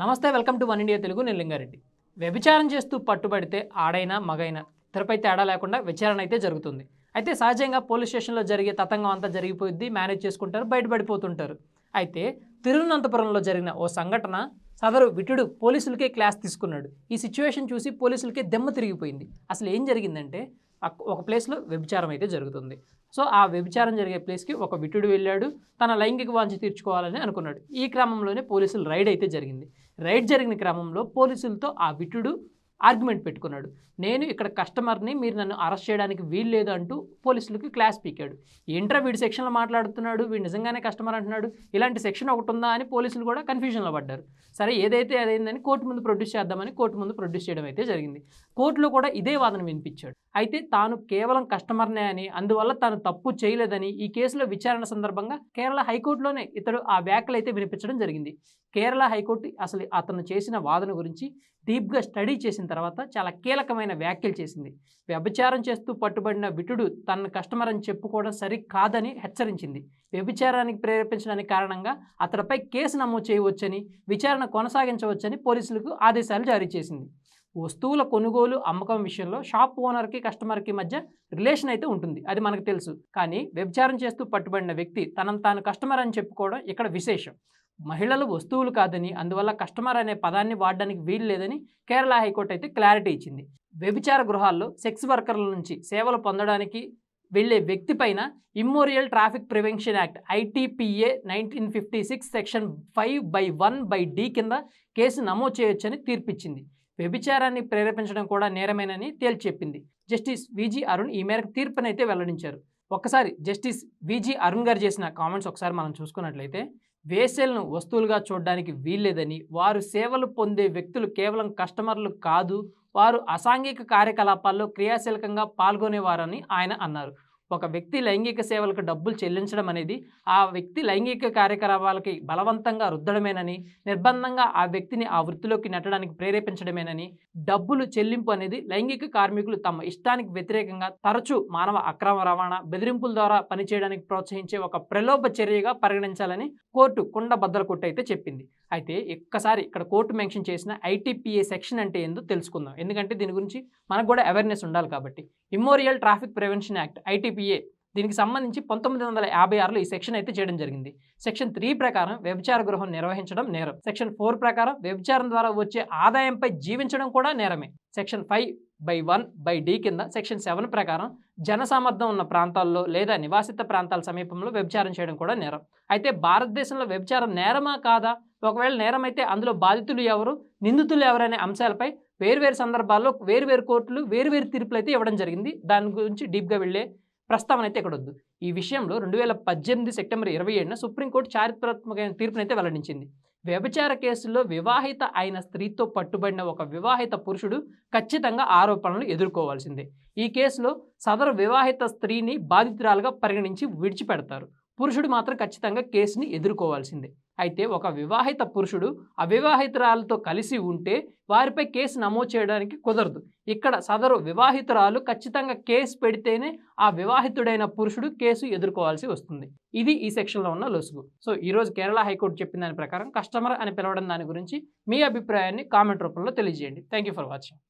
నమస్తే welcome to one India Telugu. నేను లింగారెడ్డి. వ్యభిచారం చేస్తూ పట్టుబడితే ఆడైనా మగైనా తెరపై తేడా లేకుండా విచారణ అయితే జరుగుతుంది. అయితే సహజంగా పోలీస్ స్టేషన్లో జరిగే తతంగం అంతా జరిగిపోయింది మేనేజ్ చేసుకుంటారు బయటపడిపోతుంటారు. అయితే తిరువనంతపురంలో జరిగిన ఓ సంఘటన సదరు విటుడు పోలీసులకే క్లాస్ తీసుకున్నాడు. ఈ సిచ్యువేషన్ చూసి పోలీసులకే దెమ్మ తిరిగిపోయింది. అసలు ఏం జరిగిందంటే ఒక ప్లేస్లో వ్యభిచారం అయితే జరుగుతుంది. సో ఆ వ్యభిచారం జరిగే ప్లేస్కి ఒక విటుడు వెళ్ళాడు. తన లైంగిక వాంఛ తీర్చుకోవాలని అనుకున్నాడు. ఈ క్రమంలోనే పోలీసులు రైడ్ అయితే జరిగింది. రైడ్ జరిగిన క్రమంలో పోలీసులతో ఆ విటుడు ఆర్గ్యుమెంట్ పెట్టుకున్నాడు. నేను ఇక్కడ కస్టమర్ని మీరు నన్ను అరెస్ట్ చేయడానికి వీలు లేదు అంటూ పోలీసులకి క్లాస్ పీకాడు. ఏంట్రా వీడి సెక్షన్లో మాట్లాడుతున్నాడు? వీడు నిజంగానే కస్టమర్ అంటున్నాడు? ఇలాంటి సెక్షన్ ఒకటి ఉందా అని పోలీసులు కూడా కన్ఫ్యూజన్లో పడ్డారు. సరే ఏదైతే అదైందని కోర్టు ముందు ప్రొడ్యూస్ చేద్దామని కోర్టు ముందు ప్రొడ్యూస్ చేయడం అయితే జరిగింది. కోర్టులో కూడా ఇదే వాదన వినిపించాడు. అయితే తాను కేవలం కస్టమర్నే అని అందువల్ల తాను తప్పు చేయలేదని ఈ కేసులో విచారణ సందర్భంగా కేరళ హైకోర్టులోనే ఇతడు ఆ వ్యాఖ్యలు అయితే వినిపించడం జరిగింది. కేరళ హైకోర్టు అసలు అతను చేసిన వాదన గురించి డీప్గా స్టడీ చేసిన తర్వాత చాలా కీలకమైన వ్యాఖ్యలు చేసింది. వ్యభిచారం చేస్తూ పట్టుబడిన విటుడు తన కస్టమర్ అని చెప్పుకోవడం సరి కాదని హెచ్చరించింది. వ్యభిచారానికి ప్రేరేపించడానికి కారణంగా అతడిపై కేసు నమోదు చేయవచ్చని విచారణ కొనసాగించవచ్చని పోలీసులకు ఆదేశాలు జారీ చేసింది. వస్తువుల కొనుగోలు అమ్మకం విషయంలో షాప్ ఓనర్కి కస్టమర్కి మధ్య రిలేషన్ అయితే ఉంటుంది. అది మనకు తెలుసు. కానీ వ్యభిచారం చేస్తూ పట్టుబడిన వ్యక్తి తనను తాను కస్టమర్ అని చెప్పుకోవడం ఇక్కడ విశేషం. మహిళలు వస్తువులు కాదని అందువల్ల కస్టమర్ అనే పదాన్ని వాడడానికి వీలు లేదని కేరళ హైకోర్టు అయితే క్లారిటీ ఇచ్చింది. వ్యభిచార గృహాల్లో సెక్స్ వర్కర్ల నుంచి సేవలు పొందడానికి వెళ్ళే వ్యక్తి పైన immoral traffic prevention act ITPA nineteen fifty six section five by one by D కింద కేసు నమోదు చేయొచ్చని తీర్పిచ్చింది. వ్యభిచారాన్ని ప్రేరేపించడం కూడా నేరమేనని తేల్చెప్పింది జస్టిస్ విజి అరుణ్ ఈ మేరకు తీర్పునైతే వెల్లడించారు. ఒక్కసారి జస్టిస్ విజి అరుణ్ గారు చేసిన కామెంట్స్ ఒకసారి మనం చూసుకున్నట్లయితే వేసేలను వస్తువులుగా చూడడానికి వీల్లేదని వారు సేవలు పొందే వ్యక్తులు కేవలం కస్టమర్లు కాదు వారు అసాంఘిక కార్యకలాపాల్లో క్రియాశీలకంగా పాల్గొనేవారని ఆయన అన్నారు. ఒక వ్యక్తి లైంగిక సేవలకు డబ్బులు చెల్లించడం అనేది ఆ వ్యక్తి లైంగిక కార్యకలాపాలకి బలవంతంగా రుద్దడమేనని నిర్బంధంగా ఆ వ్యక్తిని ఆ వృత్తిలోకి నెట్టడానికి ప్రేరేపించడమేనని డబ్బులు చెల్లింపు అనేది లైంగిక కార్మికులు తమ ఇష్టానికి వ్యతిరేకంగా తరచూ మానవ అక్రమ రవాణా బెదిరింపుల ద్వారా పనిచేయడానికి ప్రోత్సహించే ఒక ప్రలోభ చర్యగా పరిగణించాలని కోర్టు కుండబద్దల కొట్టు అయితే చెప్పింది. అయితే ఒక్కసారి ఇక్కడ కోర్టు మెన్షన్ చేసిన ఐటీపీఏ సెక్షన్ అంటే ఏందో తెలుసుకుందాం. ఎందుకంటే దీని గురించి మనకు కూడా అవేర్నెస్ ఉండాలి కాబట్టి. Immoral traffic prevention act ITPA దీనికి సంబంధించి పంతొమ్మిది వందల యాభై ఆరులో ఈ సెక్షన్ అయితే చేయడం జరిగింది. సెక్షన్ త్రీ ప్రకారం వ్యభిచార గృహం నిర్వహించడం నేరం. సెక్షన్ ఫోర్ ప్రకారం వ్యభిచారం ద్వారా వచ్చే ఆదాయంపై జీవించడం కూడా నేరమే. Section five by one by D కింద సెక్షన్ సెవెన్ ప్రకారం జనసామర్థ్యం ఉన్న ప్రాంతాల్లో లేదా నివాసిత ప్రాంతాల సమీపంలో వ్యభిచారం చేయడం కూడా నేరం. అయితే భారతదేశంలో వ్యభిచారం నేరమా కాదా? ఒకవేళ నేరం అయితే అందులో బాధితులు ఎవరు? నిందితులు ఎవరనే అంశాలపై వేరువేరు సందర్భాల్లో వేరువేరు కోర్టులు వేరువేరు తీర్పులు అయితే ఇవ్వడం జరిగింది. దాని గురించి డీప్గా వెళ్ళే ప్రస్తావన అయితే ఇక్కడ వద్దు. ఈ విషయంలో రెండు వేల పద్దెనిమిది సెప్టెంబర్ ఇరవై ఏడున సుప్రీంకోర్టు చారిత్రాత్మకమైన తీర్పునైతే వెల్లడించింది. వ్యభిచార కేసుల్లో వివాహిత అయిన స్త్రీతో పట్టుబడిన ఒక వివాహిత పురుషుడు ఖచ్చితంగా ఆరోపణలు ఎదుర్కోవాల్సిందే. ఈ కేసులో సదరు వివాహిత స్త్రీని బాధితురాలుగా పరిగణించి విడిచిపెడతారు. పురుషుడు మాత్రం ఖచ్చితంగా కేసుని ఎదుర్కోవాల్సిందే. అయితే ఒక వివాహిత పురుషుడు అవివాహితురాలతో కలిసి ఉంటే వారిపై కేసు నమోదు చేయడానికి కుదరదు. ఇక్కడ సదరు వివాహితురాలు ఖచ్చితంగా కేసు పెడితేనే ఆ వివాహితుడైన పురుషుడు కేసు ఎదుర్కోవాల్సి వస్తుంది. ఇది ఈ సెక్షన్లో ఉన్న లొసుగు. సో ఈరోజు కేరళ హైకోర్టు చెప్పిన దాని ప్రకారం కస్టమర్ అని పిలవడం దాని గురించి మీ అభిప్రాయాన్ని కామెంట్ రూపంలో తెలియజేయండి. Thank you for watching.